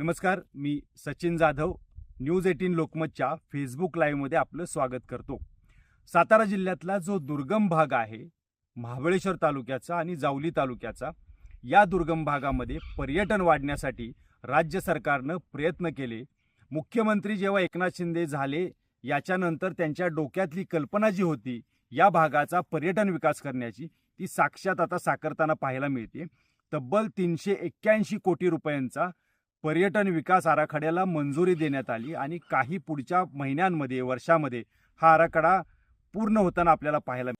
नमस्कार मी Sachin Jadhav news eighteen लोकमतच्या फेसबुक लाईव्हमध्ये आपलं स्वागत करतो. सातारा जिल्ह्यातला जो दुर्गम भाग आहे महाबळेश्वर तालुक्याचा आणि जावली तालुक्याचा या दुर्गम भागामध्ये पर्यटन वाढण्यासाठी राज्य सरकारनं प्रयत्न केले. मुख्यमंत्री जेव्हा एकनाथ शिंदे झाले याच्यानंतर त्यांच्या डोक्यातली कल्पना जी होती या भागाचा पर्यटन विकास करण्याची ती साक्षात आता साकारताना पाहायला मिळते. तब्बल तीनशे एक्क्याऐंशी कोटी रुपयांचा पर्यटन विकास आराखड्याला मंजुरी देण्यात आली आणि काही पुढच्या महिन्यांमध्ये वर्षामध्ये हा आराखडा पूर्ण होताना आपल्याला पाहायला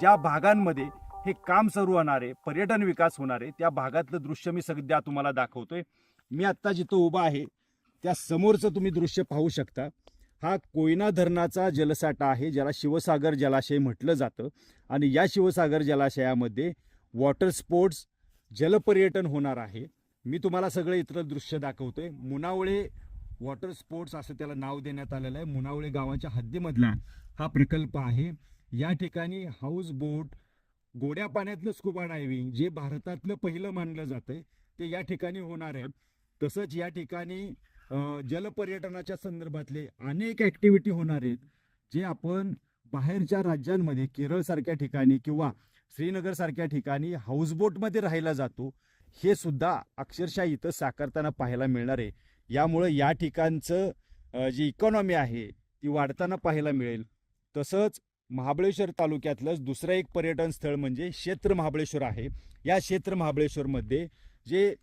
ज्या भागांमध्ये हे काम सुरू होणार आहे पर्यटन विकास होणार आहे त्या भागातलं दृश्य मी सध्या तुम्हाला दाखवतोय. मी आत्ता जिथं उभा आहे त्या समोरचं तुम्ही दृश्य पाहू शकता. हा कोयना धरणाचा जलसाठा आहे ज्याला शिवसागर जलाशय म्हटलं जातं. आणि या शिवसागर जलाशयामध्ये वॉटर स्पोर्ट्स जलपर्यटन होणार आहे. मी तुम्हाला सगळं इथलं दृश्य दाखवतोय. मुनावळे वॉटर स्पोर्ट्स असं त्याला नाव देण्यात आलेलं आहे. मुनावळे गावाच्या हद्दीमधला हा प्रकल्प आहे. या ठिकाणी हाऊस बोट गोड्या पाण्यातलं स्कुबा डायव्हिंग जे भारतातलं पहिलं मानलं जातं ते या ठिकाणी होणार आहे. तसंच या ठिकाणी जलपर्यटनाच्या संदर्भातले अनेक ॲक्टिव्हिटी होणार आहेत जे आपण बाहेरच्या राज्यांमध्ये केरळसारख्या ठिकाणी किंवा श्रीनगरसारख्या ठिकाणी हाऊसबोटमध्ये राहायला जातो हे सुद्धा अक्षरशः इथं साकारताना पाहायला मिळणार आहे. यामुळं या ठिकाणचं जी इकॉनॉमी आहे ती वाढताना पाहायला मिळेल. तसंच महाबळेश्वर तालुक्यातलंच दुसरं एक पर्यटन स्थळ म्हणजे क्षेत्र महाबळेश्वर आहे. या क्षेत्र महाबळेश्वरमध्ये जे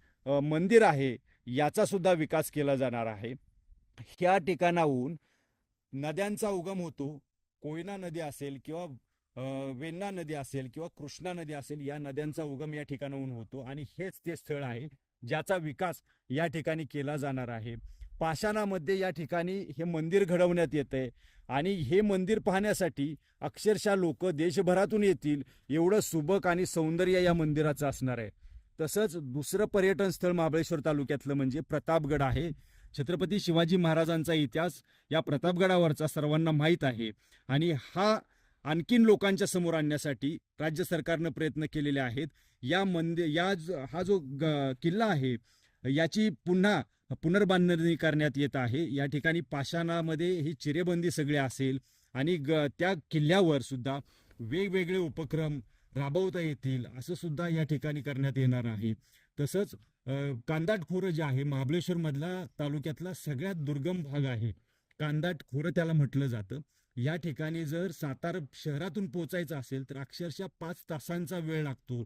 मंदिर आहे याचासुद्धा विकास केला जाणार आहे. ह्या ठिकाणाहून नद्यांचा उगम होतो. कोयना नदी असेल किंवा वेन्ना वेण्णा नदी असेल किंवा कृष्णा नदी असेल या नद्यांचा उगम या ठिकाणाहून होतो आणि हेच ते स्थळ आहे ज्याचा विकास या ठिकाणी केला जाणार आहे. पाषाणामध्ये या ठिकाणी हे मंदिर घडवण्यात येतंय. आणि हे मंदिर पाहण्यासाठी अक्षरशः लोक देशभरातून येतील. एवढं सुबक आणि सौंदर्य या मंदिराचं असणार आहे. तसंच दुसरं पर्यटन स्थळ महाबळेश्वर तालुक्यातलं म्हणजे प्रतापगड आहे. छत्रपती शिवाजी महाराजांचा इतिहास या प्रतापगडावरचा सर्वांना माहीत आहे. आणि हा आणखीन लोकांच्या समोर आणण्यासाठी राज्य सरकारनं प्रयत्न केलेले आहेत. या मंदिर या हा जो ग- किल्ला आहे याची पुन्हा पुनर्बांधणी करण्यात येत आहे. या ठिकाणी पाषाणामध्ये ही चिरेबंदी सगळी असेल आणि ग त्या किल्ल्यावर सुद्धा वेगवेगळे उपक्रम राबवता येतील असं सुद्धा या ठिकाणी करण्यात येणार आहे. तसंच कांदाट खोरं जे आहे महाबळेश्वरमधला तालुक्यातला सगळ्यात दुर्गम भाग आहे. कांदाट खोरं त्याला म्हटलं जातं. या ठिकाणी जर सातारा शहरातून पोचायचं असेल तर अक्षरशः पाच तासांचा वेळ लागतो.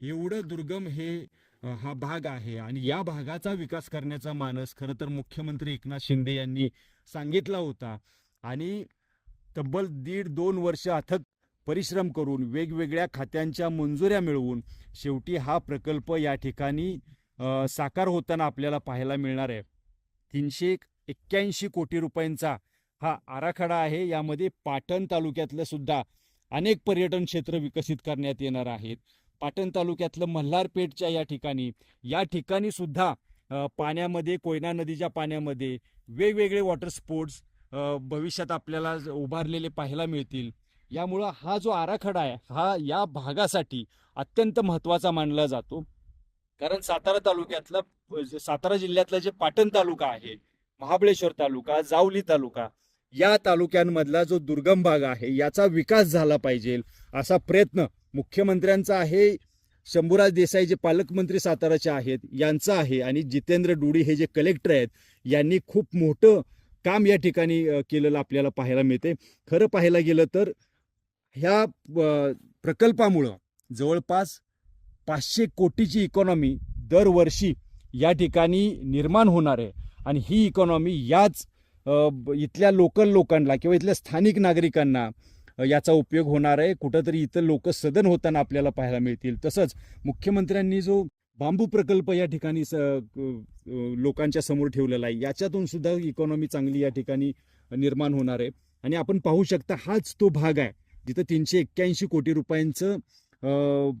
एवढं दुर्गम हे हा भाग आहे. आणि या भागाचा विकास करण्याचा मानस खरं तर मुख्यमंत्री एकनाथ शिंदे यांनी सांगितला होता. आणि तब्बल दीड दोन वर्ष अथक परिश्रम करून वेगवेगळ्या खात्यांच्या मंजुऱ्या मिळवून शेवटी हा प्रकल्प या ठिकाणी साकार होताना आपल्याला पाहायला मिळणार आहे. तीनशे एक्क्याऐंशी कोटी रुपयांचा हा आराखडा आहे. यामध्ये पाटण तालुक्यातलं सुद्धा अनेक पर्यटन क्षेत्र विकसित करण्यात येणार आहेत. पाटण तालुक्यातलं मल्हारपेठच्या या ठिकाणी. या ठिकाणी सुद्धा पाण्यामध्ये कोयना नदीच्या पाण्यामध्ये वेगवेगळे वॉटर स्पोर्ट्स भविष्यात आपल्याला उभारलेले पाहायला मिळतील. यामुळं हा जो आराखडा आहे हा या भागासाठी अत्यंत महत्त्वाचा मानला जातो. कारण सातारा तालुक्यातलं सातारा जिल्ह्यातला जे पाटण तालुका आहे महाबळेश्वर तालुका जावली तालुका या तालुक्यांमधला जो दुर्गम भाग आहे याचा विकास झाला पाहिजे असा प्रयत्न मुख्यमंत्र्यांचा आहे शंभूराज देसाई जे पालकमंत्री साताराचे आहेत यांचं आहे आणि जितेंद्र डुडी हे जे कलेक्टर आहेत यांनी खूप मोठं काम या ठिकाणी केलेलं आपल्याला पाहायला मिळते खरं पाहायला गेलं तर ह्या प्रकल्पामुळं जवळपास पाचशे कोटीची इकॉनॉमी दरवर्षी या ठिकाणी निर्माण होणार आहे. आणि ही इकॉनॉमी याच इथल्या लोकल लोकांना किंवा इथल्या स्थानिक नागरिकांना याचा उपयोग होणार आहे. कुठंतरी इथं लोक सदन होताना आपल्याला पाहायला मिळतील. तसंच मुख्यमंत्र्यांनी जो बांबू प्रकल्प या ठिकाणी स- लोकांच्या समोर ठेवलेला आहे याच्यातून सुद्धा इकॉनॉमी चांगली या ठिकाणी निर्माण होणार आहे. आणि आपण पाहू शकता हाच तो भाग आहे जिथं तीनशे एक्क्याऐंशी कोटी रुपयांचं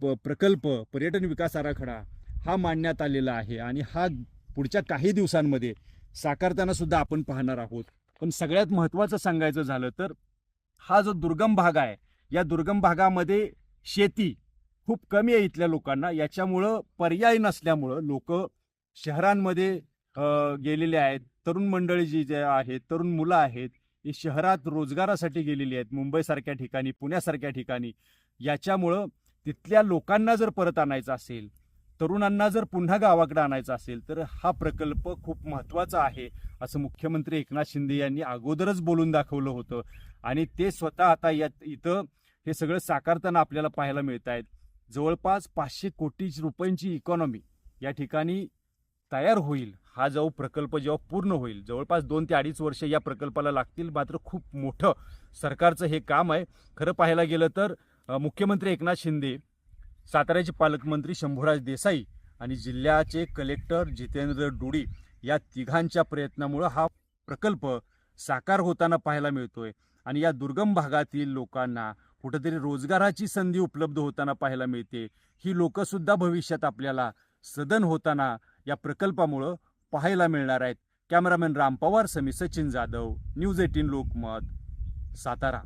ब- प्रकल्प पर्यटन विकास आराखडा हा मांडण्यात आलेला आहे. आणि हा पुढच्या काही दिवसांमध्ये साकारताना सुद्धा आपण पाहणार आहोत. पण सगळ्यात महत्त्वाचं सांगायचं झालं तर हा जो दुर्गम भाग आहे या दुर्गम भागामध्ये शेती खूप कमी आहे इथल्या लोकांना. याच्यामुळं पर्याय नसल्यामुळं लोक शहरांमध्ये गेलेले आहेत. तरुण मंडळी जी जे आहेत तरुण मुलं आहेत ही शहरात रोजगारासाठी गेलेली आहेत. मुंबईसारख्या ठिकाणी पुण्यासारख्या ठिकाणी. याच्यामुळं तिथल्या लोकांना जर परत आणायचं असेल तरुणांना जर पुन्हा गावाकडे आणायचं असेल तर हा प्रकल्प खूप महत्त्वाचा आहे असं मुख्यमंत्री एकनाथ शिंदे यांनी अगोदरच बोलून दाखवलं होतं. आणि ते स्वतः आता यात इथं हे सगळं साकारताना आपल्याला पाहायला मिळत आहेत जवळपास पाचशे कोटी रुपयांची इकॉनॉमी या ठिकाणी तयार होईल हा जो प्रकल्प जेव्हा पूर्ण होईल जवळपास दोन ते अडीच वर्ष या प्रकल्पाला लागतील मात्र खूप मोठं सरकारचं हे काम आहे. खरं पाहायला गेलं तर मुख्यमंत्री एकनाथ शिंदे साताऱ्याचे पालकमंत्री शंभूराज देसाई आणि जिल्ह्याचे कलेक्टर जितेंद्र डोडी या तिघांच्या प्रयत्नामुळं हा प्रकल्प साकार होताना पाहायला मिळतोय. आणि या दुर्गम भागातील लोकांना कुठेतरी रोजगाराची संधी उपलब्ध होताना पाहायला मिळते. ही लोकंसुद्धा भविष्यात आपल्याला सदन होताना या प्रकल्पामुळं पाहायला मिळणार आहेत. कॅमेरामॅन राम पवार समी सचिन जाधव न्यूज एटीन लोकमत सातारा.